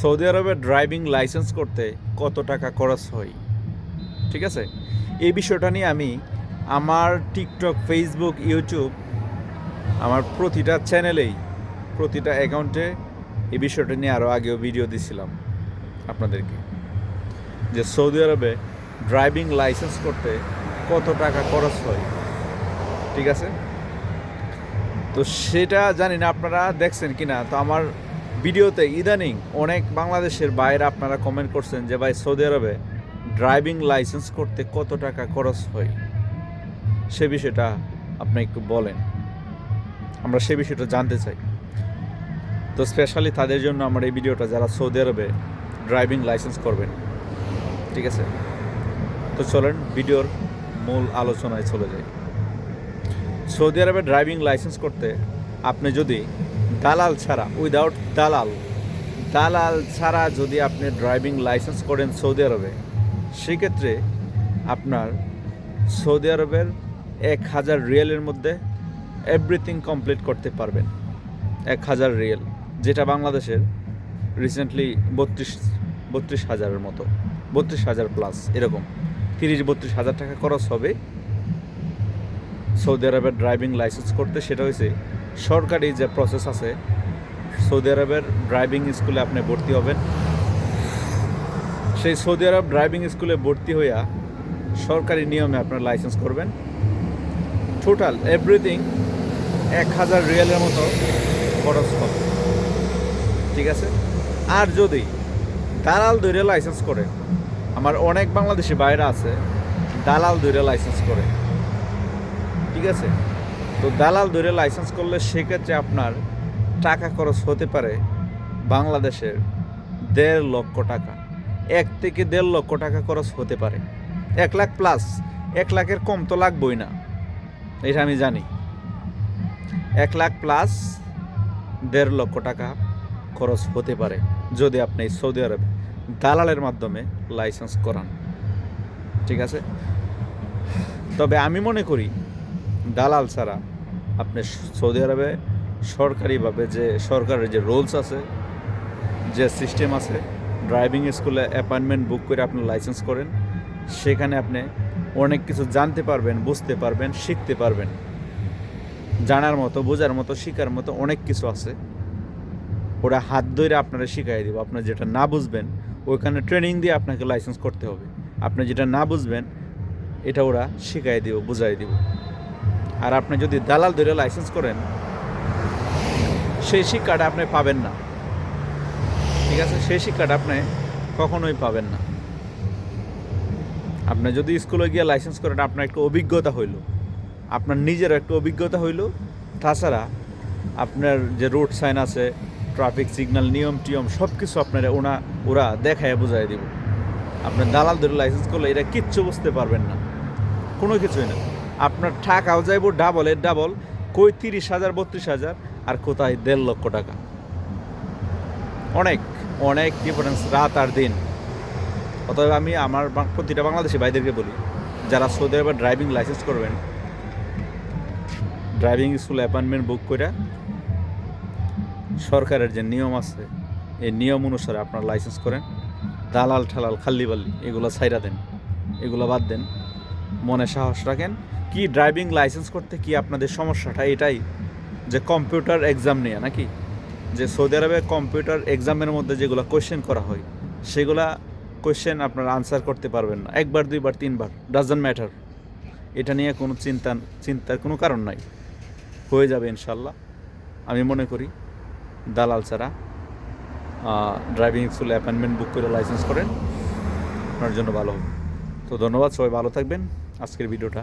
Saudi আরবে driving licence করতে কত টাকা খরচ হয়? ঠিক আছে? এই বিষয়টা নিয়ে আমি আমার টিকটক ফেসবুক ইউটিউব আমার প্রতিটা চ্যানেলেই, প্রতিটা অ্যাকাউন্টে এই বিষয়টা নিয়ে আরও আগেও ভিডিও দিছিলাম আপনাদেরকে। যে সৌদি আরবে ড্রাইভিং লাইসেন্স করতে কত টাকা খরচ হয়? ঠিক আছে? তো সেটা জানি না, আপনারা দেখছেন কি না তো আমার ভিডিওতে ইদানিং অনেক বাংলাদেশের বাইরে আপনারা কমেন্ট করছেন যে, ভাই, সৌদি আরবে ড্রাইভিং লাইসেন্স করতে কত টাকা খরচ হয়? সে বিষয়টা আপনি একটু বলেন। আমরা সে বিষয়টা জানতে চাই। তো স্পেশালি তাদের জন্য আমার এই ভিডিওটা যারা সৌদি আরবে ড্রাইভিং লাইসেন্স করবেন, ঠিক আছে? তো চলেন ভিডিওর মূল আলোচনায় চলে যাই। সৌদি আরবে ড্রাইভিং লাইসেন্স করতে আপনি যদি দালাল ছাড়া উইদাউট দালাল। দালাল ছাড়া যদি আপনি ড্রাইভিং লাইসেন্স করেন সৌদি আরবে, সেক্ষেত্রে আপনার সৌদি আরবের এক হাজার রিয়েলের মধ্যে এভরিথিং কমপ্লিট করতে পারবেন। এক হাজার রিয়েল, যেটা বাংলাদেশের রিসেন্টলি বত্রিশ বত্রিশ হাজারের মতো, বত্রিশ হাজার প্লাস এরকম। তিরিশ, বত্রিশ হাজার টাকা খরচ হবে সৌদি আরবের ড্রাইভিং লাইসেন্স করতে সেটা হয়েছে সরকারি যে প্রসেস আছে, সৌদি আরবের ড্রাইভিং স্কুলে আপনি ভর্তি হবেন। সেই সৌদি আরব ড্রাইভিং স্কুলে ভর্তি হইয়া সরকারি নিয়মে আপনার লাইসেন্স করবেন। টোটাল এভরিথিং এক হাজার রিয়ালের মতো খরচ হবে। ঠিক আছে? আর যদি দালাল দৈরে লাইসেন্স করে, আমার অনেক বাংলাদেশি বাইরে আছে, দালাল দৈরে লাইসেন্স করে। ঠিক আছে? তো দালাল ধরে লাইসেন্স করলে সেক্ষেত্রে আপনার টাকা খরচ হতে পারে বাংলাদেশের দেড় লক্ষ টাকা। এক থেকে দেড় লক্ষ টাকা খরচ হতে পারে। এক লাখ প্লাস এক লাখের কম তো লাগবই না। এটা আমি জানি। এক লাখ প্লাস দেড় লক্ষ টাকা খরচ হতে পারে যদি আপনি সৌদি আরবে দালালের মাধ্যমে লাইসেন্স করান। ঠিক আছে? তবে আমি মনে করি দালাল ছাড়া আপনি সৌদি আরবে সরকারিভাবে যে সরকারের যে রুলস আছে, যে সিস্টেম আছে, ড্রাইভিং স্কুলে অ্যাপয়েন্টমেন্ট বুক করে আপনি লাইসেন্স করেন, সেখানে আপনি অনেক কিছু জানতে পারবেন, বুঝতে পারবেন, শিখতে পারবেন। জানার মতো, বোঝার মতো, শেখার মতো অনেক কিছু আছে। ওরা হাত ধরে আপনারা শিখাই দেবো। আপনি যেটা না বুঝবেন, ওইখানে ট্রেনিং দিয়ে আপনাকে লাইসেন্স করতে হবে। আপনি যেটা না বুঝবেন, এটা ওরা শিখাই দেবো, বুঝাই দিব। আর আপনি যদি দালাল ধরে লাইসেন্স করেন, সেই শিক্ষাটা আপনি পাবেন না। ঠিক আছে? সেই শিক্ষাটা আপনি কখনোই পাবেন না। আপনি যদি স্কুলে গিয়ে লাইসেন্স করেন, আপনার একটু অভিজ্ঞতা হইল। আপনার নিজের একটু অভিজ্ঞতা হইল। তাছাড়া আপনার যে রোড সাইন আছে ট্রাফিক সিগন্যাল নিয়ম টিয়ম সব কিছু আপনার ওনা, ওরা দেখায় বুঝাই দিব। আপনার দালাল ধরে লাইসেন্স করলে এটা কিচ্ছু বুঝতে পারবেন না। কোনো কিছুই না। আপনার টাকাও যাইব ডাবল এর ডাবল কই তিরিশ হাজার, বত্রিশ হাজার, আর কোথায় দেড় লক্ষ টাকা? অনেক অনেক ডিফারেন্স রাত আর দিন। অতএব আমি আমার প্রতিটা বাংলাদেশি ভাইদেরকে বলি, যারা সৌদি আরবে ড্রাইভিং লাইসেন্স করবেন ড্রাইভিং স্কুল অ্যাপয়েন্টমেন্ট বুক করে সরকারের যে নিয়ম আছে, এই নিয়ম অনুসারে আপনার লাইসেন্স করেন। দালাল ঠালাল খাল্লি বাল্লি এগুলো ছাইরা দেন, এগুলো বাদ দেন। মনে সাহস রাখেন কি ড্রাইভিং লাইসেন্স করতে কি আপনাদের সমস্যাটা? এটাই যে কম্পিউটার এক্সাম নিয়ে নাকি? যে সৌদি আরবে কম্পিউটার এক্সামের মধ্যে যেগুলো কোয়েশ্চেন করা হয়, সেগুলা কোয়েশ্চেন আপনারা আনসার করতে পারবেন না। একবার, দুইবার, তিনবার ডাজন্ট ম্যাটার এটা নিয়ে কোনো চিন্তা, চিন্তার কোনো কারণ নাই। হয়ে যাবে ইনশাল্লাহ। আমি মনে করি দালাল ছাড়া ড্রাইভিং স্কুলে অ্যাপয়েন্টমেন্ট বুক করে লাইসেন্স করেন। আপনার জন্য ভালো হবে। তো ধন্যবাদ, সবাই ভালো থাকবেন। আজকের ভিডিওটা